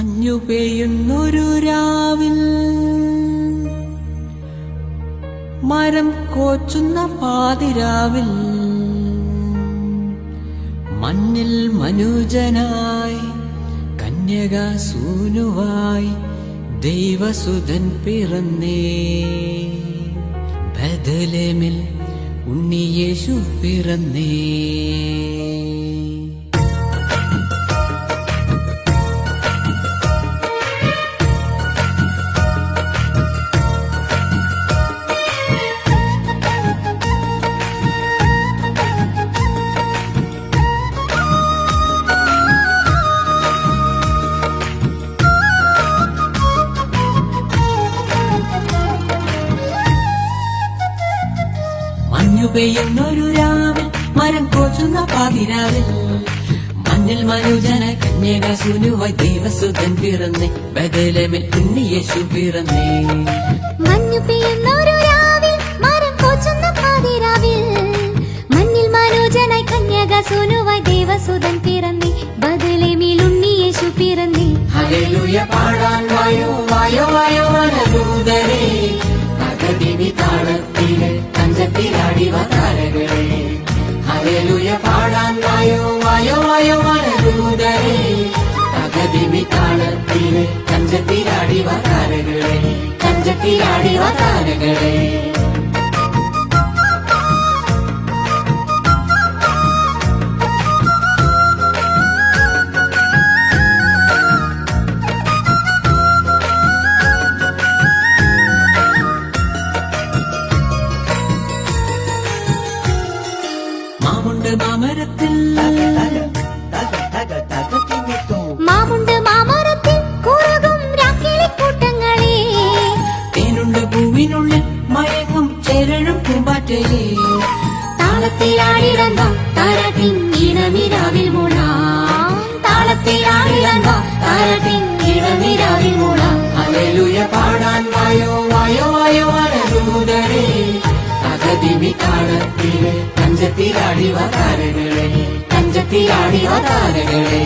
മഞ്ഞു പെയ്യുന്നൊരു രാവിൽ മരം കോച്ചുന്ന പാതിരാവിൽ മഞ്ഞിൽ മനുജനായി കന്യക സൂനുവായി ദൈവസുതൻ പിറന്നേ. ബദലേമിൽ ഉണ്ണിയേശു പിറന്നേ. മഞ്ഞു പെയ്യുന്നൊരു രാവിൽ മരം കോച്ചുന്ന പാതിരാവിൽ. മഞ്ഞിൽ മനുജന കന്യക സുനുവായി ദേവസുതൻ പിറന്നേ. ബദലമിൽ ഉണ്ണിയേശു പിറന്നേ. മഞ്ഞു പെയ്യുന്നൊരു രാവിൽ മരം കോച്ചുന്ന പാതിരാവിൽ. മഞ്ഞിൽ മനോജനായി കന്യക സുനുവായി ദേവസുതൻ പിറന്നേ. ബദലേമിൽ ഉണ്ണിയേശു പിറന്നേ. ഹല്ലേലൂയ പാടാൻ വായോ വായോ വായോ വനദൂതരേ. പകതിവി താളത്തിലെ കഞ്ചത്തിലാടി വതാരകളെ കഞ്ചത്തിലാടി വതാരകളെ മാവുണ്ട് മാമരത്തിൽ. മാവുണ്ട് മാമരത്തിൽ കുറുകും രാക്കിളിക്കൂട്ടങ്ങളെ തേനുണ്ട് പൂവിനുള്ളിൽ മയങ്ങും ചേരഴും പൂമ്പാറ്റയെ. താളത്തിൽ ആടിടന്നോ താരത്തിൻ ഇണമിരാവിൽ മുണ താളത്തിൽ ആടിടന്നോ താരത്തിൻ ഇണമിരാവിൽ തഞ്ചത്തിലാടി വാതാരകളെ തഞ്ചത്തിലാടി വാതാരകളെ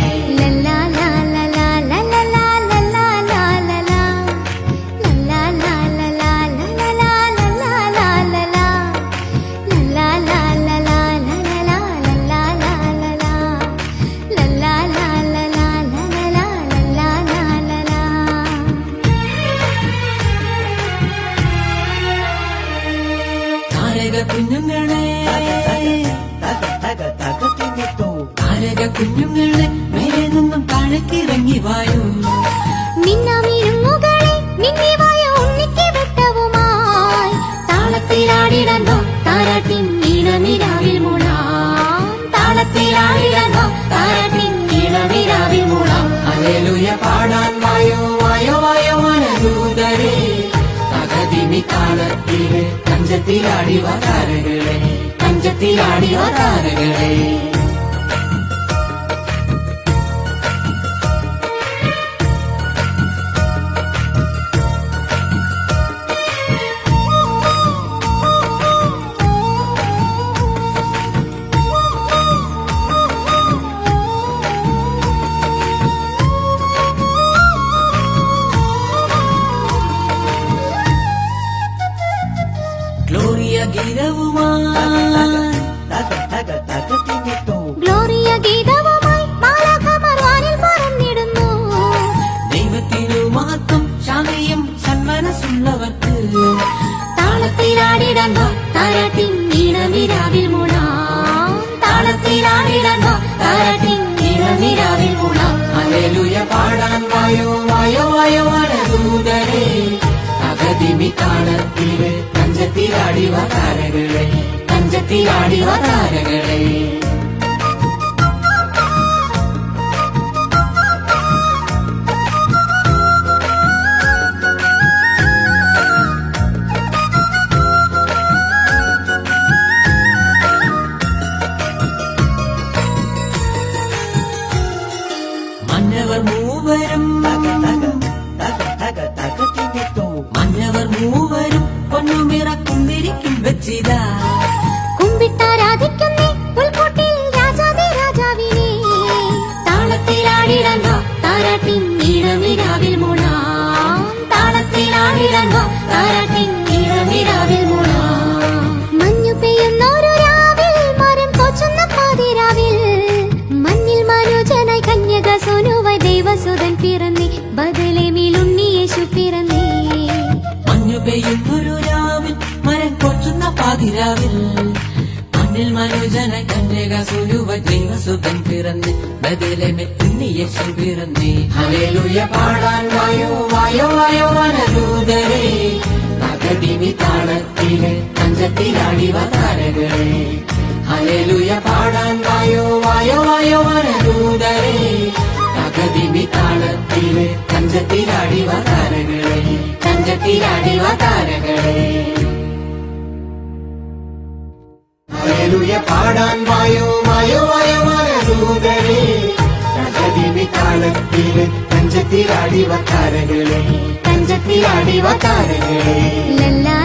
ஆடிடந்தோம் தாராட்டின் இளமிராவில் மூலம் தாளத்தில் ஆடிடந்தோம் தாராட்டின் இளமிராவில் மூலம் அலையுய பாடான் வாயோ வாயோ வாயோவான தூதரே அகதிமி காலத்திலே தஞ்சத்தில் ஆடி வாரங்களே தஞ்சத்தில் ஆடி வாரங்களே പാടാൻ വായോ വായോ വായോ മനദൂതനെ അഗതിമി താളത്തില് തഞ്ചത്തിലാടിവ താരകളെ തഞ്ചത്തിലാടിവ താരകളെ താരാട്ടിൻ മൂളാം മഞ്ഞു പെയ്യുന്നൊരു രാവിൽ മരം കൊച്ചുന്ന പാതിരാവിൽ. മഞ്ഞിൽ മനോജനായി കന്യക സോനുവായി ദേവസുതൻ പിറന്നി ബദലേമിൽ ഉണ്ണി യേശു പിറന്നി. മഞ്ഞു പെയ്യുന്നൊരു രാവിൽ പാതിരാവിൽ. മണ്ണിൽ മനുജന കന്യക സുരുവ ദൈവസുതൻ പിറന്ന് ബദലമെ ഉണ്ണിയേശു പിറന്നേ. ഹല്ലേലൂയ പാടാൻ വായോ വായോ വായോ വനദൂതരേ. അകതിമി താളത്തിലെ തഞ്ചത്തിലാടി വതാരകളെ ഹല്ലേലൂയ പാടാൻ വായോ വായോ വായോ വനദൂതരേ. അകതിമി താളത്തിലെ തഞ്ചത്തിലാടി വതാരകളെ തഞ്ചത്തിലാടി വതാരകളെ ഹല്ലേലൂയ പാടാൻ വായോ വായോ വായോ സൂതരേ പകതിമി താളത്തിൽ തഞ്ചത്തിലാടി വതാരകളെ തഞ്ചത്തിലാടി വതാരകളെ ലല്ലാ